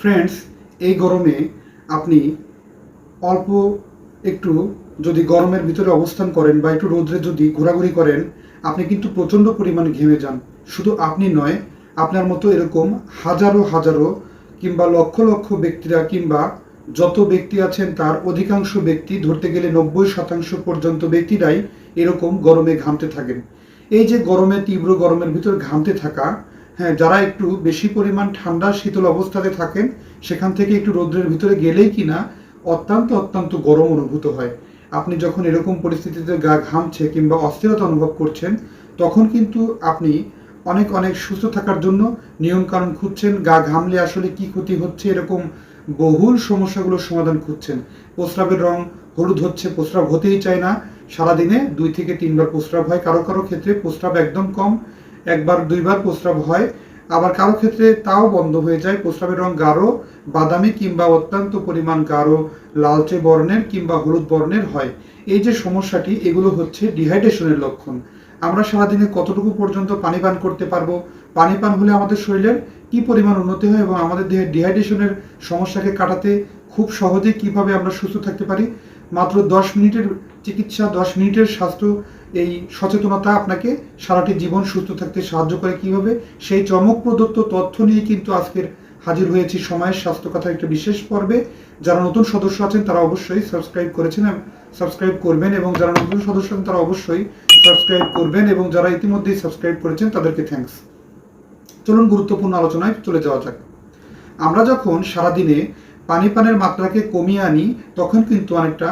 Friends এই গরমে আপনি অল্প একটু যদি গরমের ভিতরে অবস্থান করেন বা একটু রোদ্রে যদি ঘোরাঘুরি করেন, আপনি কিন্তু প্রচণ্ড পরিমাণে ঘেমে যান। শুধু আপনি নয়, আপনার মতো এরকম হাজারো হাজারো কিংবা লক্ষ লক্ষ ব্যক্তিরা কিংবা যত ব্যক্তি আছেন তার অধিকাংশ ব্যক্তি ধরতে গেলে নব্বই শতাংশ পর্যন্ত ব্যক্তিরাই এরকম গরমে ঘামতে থাকেন। এই যে গরমে তীব্র গরমের ভিতর ঘামতে থাকা হ্যাঁ যারা একটু বেশি পরিমাণ ঠান্ডা শীতল অবস্থাতে থাকেন, সেখান থেকে একটু রৌদ্রের ভিতরে গেলেই কিনা অত্যন্ত অত্যন্ত গরম অনুভূত হয়। আপনি যখন এরকম পরিস্থিতিতে গা ঘামছে কিংবা অস্থিরতা অনুভব করছেন, তখন কিন্তু আপনি অনেক অনেক সুস্থ থাকার জন্য নিয়মকানুন খুঁজছেন, গা ঘামলে আসলে কি ক্ষতি হচ্ছে, এরকম বহুল সমস্যাগুলোর সমাধান খুঁজছেন। প্রস্রাবের রং হলুদ হচ্ছে, প্রস্রাব হতেই চায় না। সারাদিনে দুই থেকে তিনবার প্রস্রাব হয়। কারও কারও ক্ষেত্রে প্রস্রাব একদম কম। একবার, দুইবার প্রস্রাব হয়। আবার কারও ক্ষেত্রে তাও বন্ধ হয়ে যায়। প্রস্রাবের রং গাঢ়, বাদামি কিংবা অত্যন্ত পরিমাণ গাঢ়, লালচে বর্ণের কিংবা হলুদ বর্ণের হয়। এই যে সমস্যাটি, এগুলো হচ্ছে ডিহাইড্রেশনের লক্ষণ। আমরা সারাদিনে কতটুকু পর্যন্ত পানি পান করতে পারব? পানি পান হলে আমাদের শরীরের কি পরিমাণ উন্নতি হয় এবং আমাদের দেহের ডিহাইড্রেশনের সমস্যাকে কাটাতে খুব সহজে কীভাবে আমরা সুস্থ থাকতে পারি? মাত্র দশ মিনিটের চিকিৎসা, দশ মিনিটের স্বাস্থ্য এই সচেতনতা আপনাকে সারাটি জীবন সুস্থ থাকতে সাহায্য করে কীভাবে? সেই চমক প্রদত্ত তথ্য নিয়ে কিন্তু আজকের হাজির হয়েছি সময়ের স্বাস্থ্য কথা একটা বিশেষ পর্বে। যারা নতুন সদস্য আছেন, তারা অবশ্যই সাবস্ক্রাইব করেছেন সাবস্ক্রাইব করবেন এবং যারা নতুন সদস্য আছেন, তারা অবশ্যই সাবস্ক্রাইব করবেন এবং যারা ইতিমধ্যেই সাবস্ক্রাইব করেছেন, তাদেরকে থ্যাঙ্কস চলুন গুরুত্বপূর্ণ আলোচনায় চলে যাওয়া যাক। আমরা যখন সারাদিনে পানি পানের মাত্রাকে কমিয়ে আনি, তখন কিন্তু অনেকটা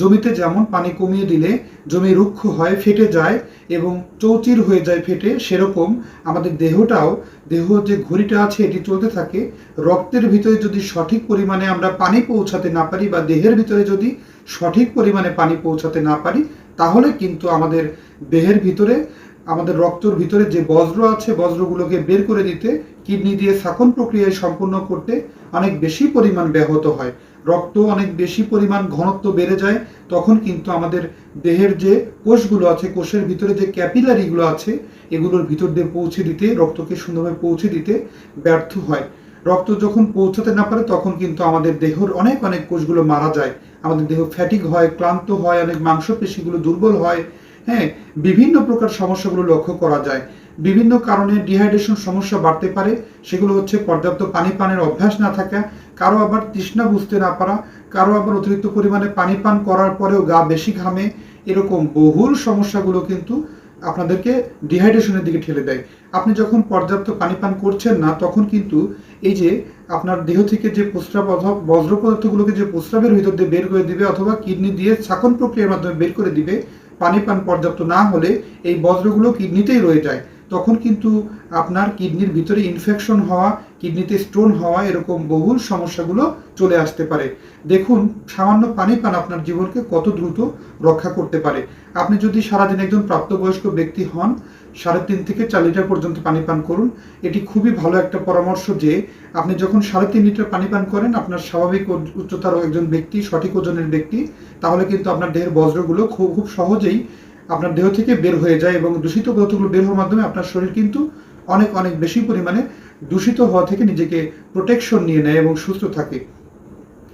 জমিতে যেমন পানি কমিয়ে দিলে জমি রুক্ষ হয় ফেটে যায় এবং চৌচির হয়ে যায় ফেটে, সেরকম আমাদের দেহটাও, দেহ যে ঘড়িটা আছে এটি চলতে থাকে, রক্তের ভিতরে যদি সঠিক পরিমাণে আমরা পানি পৌঁছাতে না পারি বা দেহের ভিতরে যদি সঠিক পরিমাণে পানি পৌঁছাতে না পারি, তাহলে কিন্তু আমাদের দেহের ভিতরে আমাদের রক্তর ভিতরে যে বজ্র আছে, বজ্রগুলোকে বের করে দিতে, কিডনি দিয়ে শাকন প্রক্রিয়ায় সম্পূর্ণ করতে অনেক বেশি পরিমাণ ব্যাহত হয়। রক্ত অনেক বেশি পরিমাণ ঘনত্ব বেড়ে যায়, তখন কিন্তু আমাদের দেহের যে কোষগুলো আছে, কোষের ভিতরে যে ক্যাপিলারিগুলো আছে, এগুলোর ভিতর দিয়ে পৌঁছে দিতে, রক্তকে সুন্দরভাবে পৌঁছে দিতে ব্যর্থ হয়। রক্ত যখন পৌঁছাতে না পারে, তখন কিন্তু আমাদের দেহের অনেক অনেক কোষগুলো মারা যায়। আমাদের দেহ ফ্যাটিক হয়, ক্লান্ত হয়, অনেক মাংসপেশিগুলো দুর্বল হয় হ্যাঁ বিভিন্ন প্রকার সমস্যাগুলো লক্ষ্য করা যায়। বিভিন্ন কারণে ডিহাইড্রেশন সমস্যা বাড়তে পারে। সেগুলো হচ্ছে পর্যাপ্ত পানি পানের অভ্যাস না থাকা, কারও আবার তৃষ্ণা বুঝতে না পারা, কারও আবার অতিরিক্ত পরিমাণে পানি পান করার পরেও গা বেশি ঘামে, এরকম বহুল সমস্যাগুলো কিন্তু আপনাদেরকে ডিহাইড্রেশনের দিকে ঠেলে দেয়। আপনি যখন পর্যাপ্ত পানি পান করছেন না, তখন কিন্তু এই যে আপনার দেহ থেকে যে প্রস্রাব অথবা বজ্র পদার্থগুলোকে যে প্রস্রাবের ভিতর দিয়ে বের করে দিবে অথবা কিডনি দিয়ে শাকন প্রক্রিয়ার মাধ্যমে বের করে দিবে পানি পান পর্যাপ্ত না হলে এই বজ্রগুলো কিডনিতেই রয়ে যায়। তখন কিন্তু আপনার কিডনির ভিতরে ইনফেকশন হওয়া, কিডনিতে স্টোন হওয়া এরকম বহুল সমস্যাগুলো চলে আসতে পারে। দেখুন, সামান্য পানি পান আপনার জীবনকে কত দ্রুত রক্ষা করতে পারে। আপনি যদি সারাদিন একজন প্রাপ্তবয়স্ক ব্যক্তি হন সাড়ে তিন থেকে চার লিটার পর্যন্ত পানি পান করুন। এটি খুবই ভালো একটা পরামর্শ যে, আপনি যখন সাড়ে তিন লিটার পানি পান করেন, আপনার স্বাভাবিক উচ্চতার একজন ব্যক্তি, সঠিক ওজনের ব্যক্তি, তাহলে কিন্তু আপনার দেহের বজ্রগুলো খুব খুব সহজেই আপনার দেহ থেকে বের হয়ে যায় এবং দূষিত পদার্থগুলো বের হওয়ার মাধ্যমে আপনার শরীর কিন্তু অনেক অনেক বেশি পরিমাণে দূষিত হওয়া থেকে নিজেকে প্রোটেকশন নিয়ে নেয় এবং সুস্থ থাকে।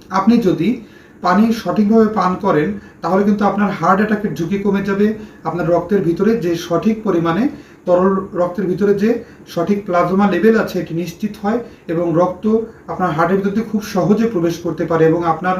আপনি যদি পানি সঠিকভাবে পান করেন তাহলে কিন্তু আপনার হার্ট অ্যাটাকের ঝুঁকি কমে যাবে, আপনার রক্তের ভিতরে যে সঠিক পরিমাণে, তরল রক্তের ভিতরে যে সঠিক প্লাজমা লেভেল আছে, এটি নিশ্চিত হয় এবং রক্ত আপনার হার্টের ভিতরে খুব সহজে প্রবেশ করতে পারে এবং আপনার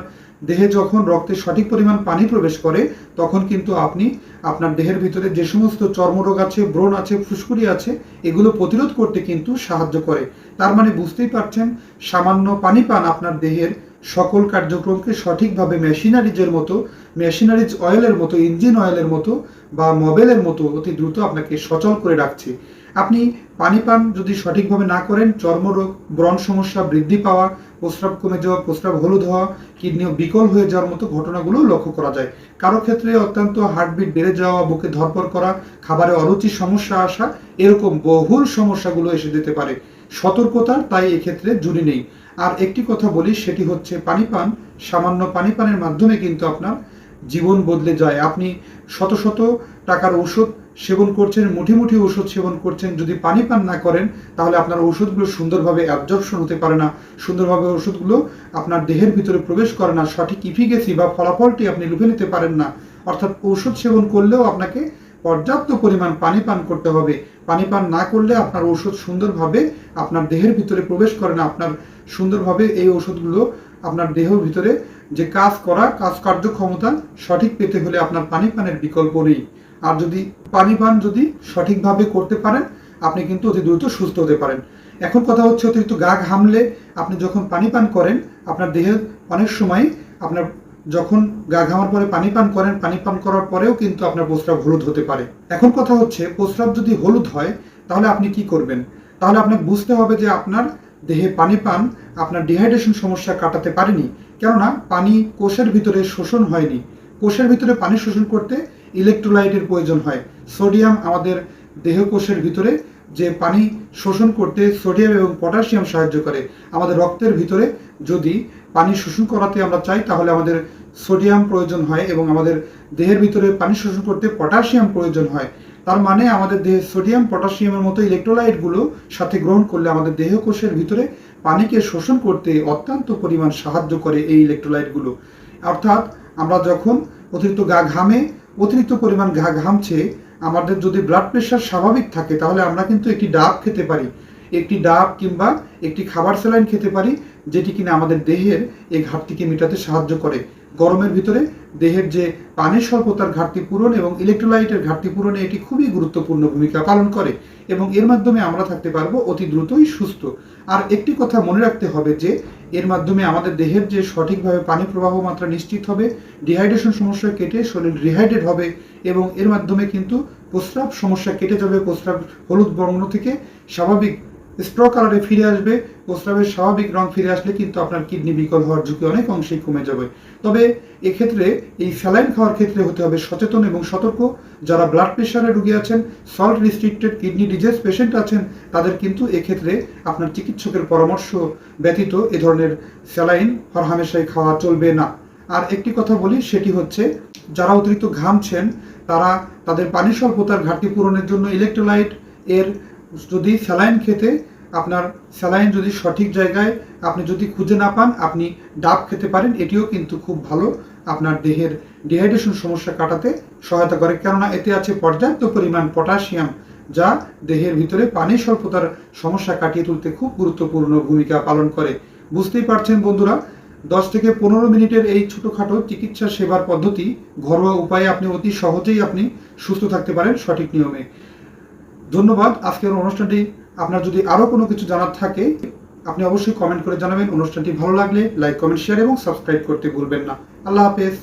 দেহে যখন রক্তের সঠিক পরিমাণ পানি প্রবেশ করে, তখন কিন্তু আপনি আপনার দেহের ভিতরে যে সমস্ত চর্মরোগ আছে, ব্রণ আছে, ফুসকুড়ি আছে, এগুলো প্রতিরোধ করতে কিন্তু সাহায্য করে। তার মানে বুঝতেই পারছেন, সামান্য পানি পান আপনার দেহের সকল কার্যক্রমকে সঠিকভাবে মেশিনারিজের মতো, মেশিনারিজ অয়েলের মতো, ইঞ্জিন অয়েলের মতো বা মোবাইলের মতো অতি দ্রুত আপনাকে সচল করে রাখছে। আপনি পানি পান যদি সঠিকভাবে না করেন চর্মরোগ ব্রণ সমস্যা বৃদ্ধি পাওয়া, প্রস্রাব কমে যাওয়া, প্রস্রাব হলুদ হওয়া কিডনি বিকল হয়ে যাওয়ার মতো ঘটনাগুলো লক্ষ্য করা যায়। কারও ক্ষেত্রে অত্যন্ত হার্টবিট বেড়ে যাওয়া, বুকে ধরপর করা, খাবারে অরুচি, সমস্যা আসা, এরকম বহুল সমস্যাগুলো এসে যেতে পারে। সতর্কতার তাই এক্ষেত্রে জুড়ি নেই। আর একটি কথা বলি, সেটি হচ্ছে পানি পান সামান্য পানি পানের মাধ্যমে কিন্তু আপনার জীবন বদলে যায়। আপনি শত শত টাকার ওষুধ সেবন করছেন, মুঠি মুঠি ওষুধ সেবন করছেন, যদি পানি পান না করেন, তাহলে আপনার ওষুধগুলো সুন্দরভাবে অ্যাবজর্পশন হতে পারে না। সুন্দরভাবে ওষুধগুলো আপনার দেহের ভিতরে প্রবেশ করে না। সঠিক ইফিকেসি বা ফলাফলটি আপনি লুফে নিতে পারেন না। অর্থাৎ ওষুধ সেবন করলেও আপনাকে পর্যাপ্ত পরিমাণ পানি পান করতে হবে। পানি পান না করলে আপনার ওষুধ সুন্দরভাবে আপনার দেহের ভিতরে প্রবেশ করে না। আপনার সুন্দরভাবে এই ওষুধগুলো আপনার দেহের ভিতরে যে কাজ করা, কাজ কার্যক্ষমতা সঠিক পেতে হলে আপনার পানি পানের বিকল্প নেই। আর যদি পানি পান যদি সঠিকভাবে করতে পারেন, আপনি কিন্তু অতি দ্রুত সুস্থ হতে পারেন। এখন কথা হচ্ছে অতিরিক্ত গা ঘামলে আপনি যখন পানি পান করেন, আপনার দেহে অনেক সময় আপনার যখন গা ঘামার পরে পানি পান করেন, পানি পান করার পরেও কিন্তু আপনার প্রস্রাব হলুদ হতে পারে। এখন কথা হচ্ছে, প্রস্রাব যদি হলুদ হয়, তাহলে আপনি কি করবেন? তাহলে আপনাকে বুঝতে হবে যে আপনার দেহে পানি পান, আপনার ডিহাইড্রেশন সমস্যা কাটাতে পারেনি। কেননা পানি কোষের ভিতরে শোষণ হয়নি। কোষের ভিতরে পানি শোষণ করতে ইলেকট্রোলাইটের প্রয়োজন হয়। সোডিয়াম আমাদের দেহ কোষের ভিতরে যে পানি শোষণ করতে সোডিয়াম এবং পটাশিয়াম সাহায্য করে। আমাদের রক্তের ভিতরে যদি পানি শোষণ করাতে আমরা চাই, তাহলে আমাদের সোডিয়াম প্রয়োজন হয় এবং আমাদের দেহের ভিতরে পানি শোষণ করতে পটাশিয়াম প্রয়োজন হয়। তার মানে আমাদের দেহে সোডিয়াম পটাশিয়ামের মতো ইলেকট্রোলাইটগুলো সাথে গ্রহণ করলে আমাদের দেহ কোষের ভিতরে পানিকে শোষণ করতে অত্যন্ত পরিমাণ সাহায্য করে এই ইলেকট্রোলাইটগুলো অর্থাৎ আমরা যখন অতিরিক্ত গা ঘামে, অতিরিক্ত পরিমাণ ঘা ঘামছে, আমাদের যদি ব্লাড প্রেশার স্বাভাবিক থাকে, তাহলে আমরা কিন্তু একটি ডাব খেতে পারি। একটি ডাব কিংবা একটি খাবার স্যালাইন খেতে পারি, যেটি কিনা আমাদের দেহের এই ঘাটতিকে মেটাতে সাহায্য করে। গরমের ভিতরে দেহের যে পানির স্বল্পতার ঘাটতি পূরণ এবং ইলেকট্রোলাইটের ঘাটতি পূরণে এটি খুবই গুরুত্বপূর্ণ ভূমিকা পালন করে এবং এর মাধ্যমে আমরা থাকতে পারব অতি দ্রুতই সুস্থ। আর একটি কথা মনে রাখতে হবে যে, এর মাধ্যমে আমাদের দেহের যে সঠিকভাবে পানি প্রবাহ মাত্রা নিশ্চিত হবে ডিহাইড্রেশন সমস্যা কেটে শরীর রিহাইড্রেট হবে এবং এর মাধ্যমে কিন্তু প্রস্রাব সমস্যা কেটে যাবে প্রস্রাব হলুদ বর্ণ থেকে। স্বাভাবিক স্ট্র কালারে ফিরে আসবে প্রস্রাবের স্বাভাবিক রং ফিরে আসলে কিন্তু আপনার কিডনি বিকল হওয়ার ঝুঁকি অনেক অংশেই কমে যাবে। তবে এক্ষেত্রে এই স্যালাইন খাওয়ার ক্ষেত্রে হতে হবে সচেতন এবং সতর্ক। যারা ব্লাড প্রেশারে রুগী আছেন salt restricted kidney disease patient আছেন, তাদের কিন্তু এক্ষেত্রে আপনার চিকিৎসকের পরামর্শ ব্যতীত এ ধরনের স্যালাইন হরহামেশাই খাওয়া চলবে না। আর একটি কথা বলি, সেটি হচ্ছে যারা অতিরিক্ত ঘামছেন তারা তাদের পানি স্বল্পতার ঘাটতি পূরণের জন্য ইলেকট্রোলাইট এর যদি স্যালাইন খেতে আপনার স্যালাইন যদি সঠিক জায়গায় আপনি যদি খুঁজে না পান, আপনি ডাব খেতে পারেন, এটিও কিন্তু খুব ভালো আপনার দেহের ডিহাইড্রেশন সমস্যা কাটাতে সহায়তা করে। কেননা এতে আছে পর্যাপ্ত পরিমাণ পটাশিয়াম, যা দেহের ভিতরে পানি স্বল্পতার সমস্যা কাটিয়ে তুলতে খুব গুরুত্বপূর্ণ ভূমিকা পালন করে। বুঝতেই পারছেন বন্ধুরা, দশ থেকে পনেরো মিনিটের এই ছোটোখাটো চিকিৎসা সেবার পদ্ধতি, ঘরোয়া উপায়ে আপনি অতি সহজেই আপনি সুস্থ থাকতে পারেন সঠিক নিয়মে। ধন্যবাদ। আজকের অনুষ্ঠানটি আপনার যদি আরও কোনো কিছু জানার থাকে, আপনি অবশ্যই কমেন্ট করে জানাবেন। অনুষ্ঠানটি ভালো লাগলে লাইক কমেন্ট শেয়ার এবং সাবস্ক্রাইব করতে ভুলবেন না। আল্লাহ হাফেজ।